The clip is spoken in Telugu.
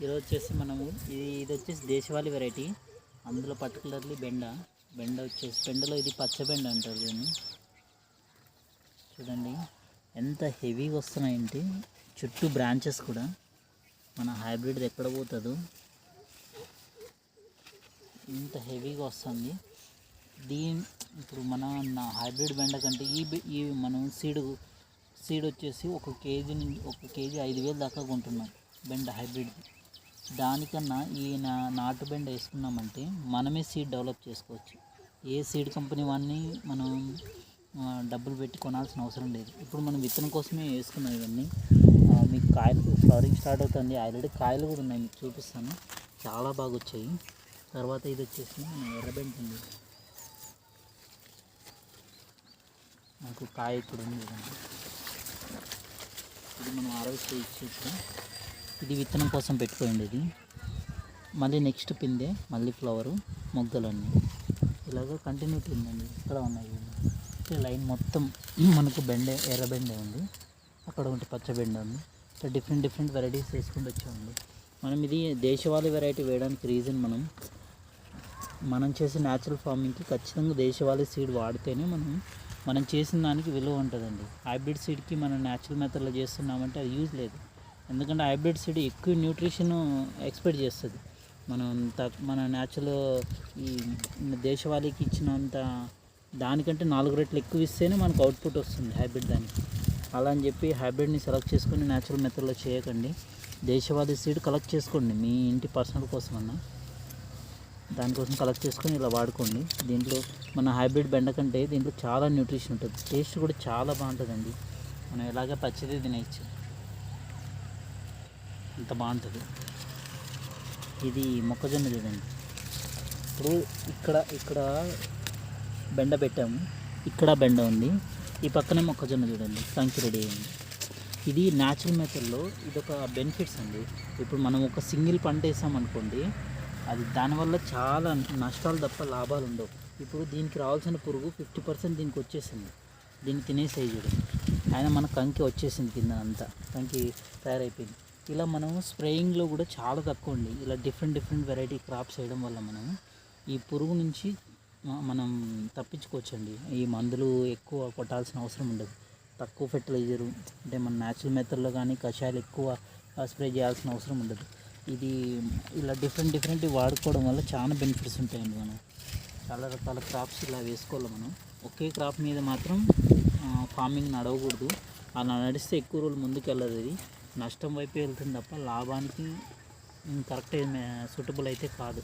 ఈరోజు వచ్చేసి మనము ఇది ఇది వచ్చేసి దేశవాళీ వెరైటీ అందులో పర్టికులర్లీ బెండ. బెండ వచ్చేసి బెండలో ఇది పచ్చబెండ అంటారు దీన్ని. చూడండి ఎంత హెవీగా వస్తున్నాయంటే చుట్టూ బ్రాంచెస్ కూడా. మన హైబ్రిడ్ ఎక్కడ పోతుందో. ఇంత హెవీగా వస్తుంది. దీని ఇప్పుడు మన నా హైబ్రిడ్ బెండ కంటే ఈ ఈ మనం సీడ్ సీడ్ వచ్చేసి ఒక కేజీ నుంచి ఒక కేజీ ఐదు వేలు దాకా కొంటున్నాం బెండ హైబ్రిడ్ దానికన్నా ఈ నా నాటు బెండ వేసుకున్నామంటే మనమే సీడ్ డెవలప్ చేసుకోవచ్చు. ఏ సీడ్ కంపెనీ వాడిని మనం డబ్బులు పెట్టి కొనాల్సిన అవసరం లేదు. ఇప్పుడు మనం విత్తనం కోసమే వేసుకున్నాం ఇవన్నీ. మీకు కాయలు ఫ్లవరింగ్ స్టార్ట్ అవుతుంది. ఆల్రెడీ కాయలు కూడా ఉన్నాయి మీకు చూపిస్తాను. చాలా బాగా వచ్చాయి. తర్వాత ఇది వచ్చేసి మన ఎర్రబెంట ఉంది నాకు కాయ ఇక్కడ ఉంది ఇది మనం ఆరవిస్తే ఇచ్చేసి ఇది విత్తనం కోసం పెట్టుకోండి ఇది మళ్ళీ నెక్స్ట్ పిందే మళ్ళీ ఫ్లవరు మొగ్గలన్నీ. ఇలాగ కంటిన్యూటీ ఉందండి ఇక్కడ ఉన్నాయి. ఈ లైన్ మొత్తం మనకు బెండే ఎర్ర బెండే ఉంది. అక్కడ ఒకటి పచ్చ బెండ ఉంది. ఇట్లా డిఫరెంట్ డిఫరెంట్ వెరైటీస్ వేసుకుంటూ వచ్చామండి. మనం ఇది దేశవాళీ వెరైటీ వేయడానికి రీజన్ మనం మనం చేసే న్యాచురల్ ఫార్మింగ్కి ఖచ్చితంగా దేశవాళీ సీడ్ వాడితేనే మనం మనం చేసిన దానికి విలువ ఉంటుందండి. హైబ్రిడ్ సీడ్కి మనం న్యాచురల్ మెథడ్లో చేస్తున్నామంటే అది యూజ్ లేదు. ఎందుకంటే హైబ్రిడ్ సీడ్ ఎక్కువ న్యూట్రిషన్ ఎక్స్పెక్ట్ చేస్తుంది. మనం తక్ మన న్యాచురల్ ఈ దేశవాళీకి ఇచ్చినంత దానికంటే నాలుగు రెట్లు ఎక్కువ ఇస్తేనే మనకు అవుట్పుట్ వస్తుంది హైబ్రిడ్ దానికి. అలా అని చెప్పి హైబ్రిడ్ని సెలెక్ట్ చేసుకొని న్యాచురల్ మెథడ్లో చేయకండి. దేశవాళీ సీడ్ కలెక్ట్ చేసుకోండి మీ ఇంటి పర్సనల్ కోసమన్నా. దానికోసం కలెక్ట్ చేసుకొని ఇలా వాడుకోండి. దీంట్లో మన హైబ్రిడ్ బెండ కంటే దీంట్లో చాలా న్యూట్రిషన్ ఉంటుంది. టేస్ట్ కూడా చాలా బాగుంటుందండి. మనం ఎలాగ పచ్చిది తినేయచ్చు. అంత బాగుంటుంది. ఇది మొక్కజొన్న చూడండి ఇప్పుడు ఇక్కడ ఇక్కడ బెండ పెట్టాము. ఇక్కడ బెండ ఉంది. ఈ పక్కనే మొక్కజొన్న చూడండి. కంకి రెడీ అయింది. ఇది న్యాచురల్ మెథడ్లో ఇది ఒక బెనిఫిట్స్ అండి. ఇప్పుడు మనం ఒక సింగిల్ పంట వేసామనుకోండి అది దానివల్ల చాలా నష్టాలు తప్ప లాభాలు ఉండవు. ఇప్పుడు దీనికి రావాల్సిన పురుగు ఫిఫ్టీ పర్సెంట్ దీనికి వచ్చేసింది. దీన్ని తినేసేయి చూడండి. ఆయన మన కంకి వచ్చేసింది కింద అంతా. కంకి తయారైపోయింది. ఇలా మనం స్ప్రేయింగ్లో కూడా చాలా తక్కువ అండి. ఇలా డిఫరెంట్ డిఫరెంట్ వెరైటీ క్రాప్స్ వేయడం వల్ల మనం ఈ పురుగు నుంచి మనం తప్పించుకోవచ్చండి. ఈ మందులు ఎక్కువ కొట్టాల్సిన అవసరం ఉండదు. తక్కువ ఫెర్టిలైజరు అంటే మన న్యాచురల్ మెథడ్లో కానీ కషాయాలు ఎక్కువ స్ప్రే చేయాల్సిన అవసరం ఉండదు. ఇది ఇలా డిఫరెంట్ డిఫరెంట్ వాడుకోవడం వల్ల చాలా బెనిఫిట్స్ ఉంటాయండి మనం. చాలా రకాల క్రాప్స్ ఇలా వేసుకోవాలి మనం. ఒకే క్రాప్ మీద మాత్రం ఫార్మింగ్ నడవకూడదు. అలా నడిస్తే ఎక్కువ రోజులు ముందుకు వెళ్ళదు అది నష్టం వైపు వెళ్తుంది తప్ప లాభానికి కరెక్ట్ సూటబుల్ అయితే కాదు.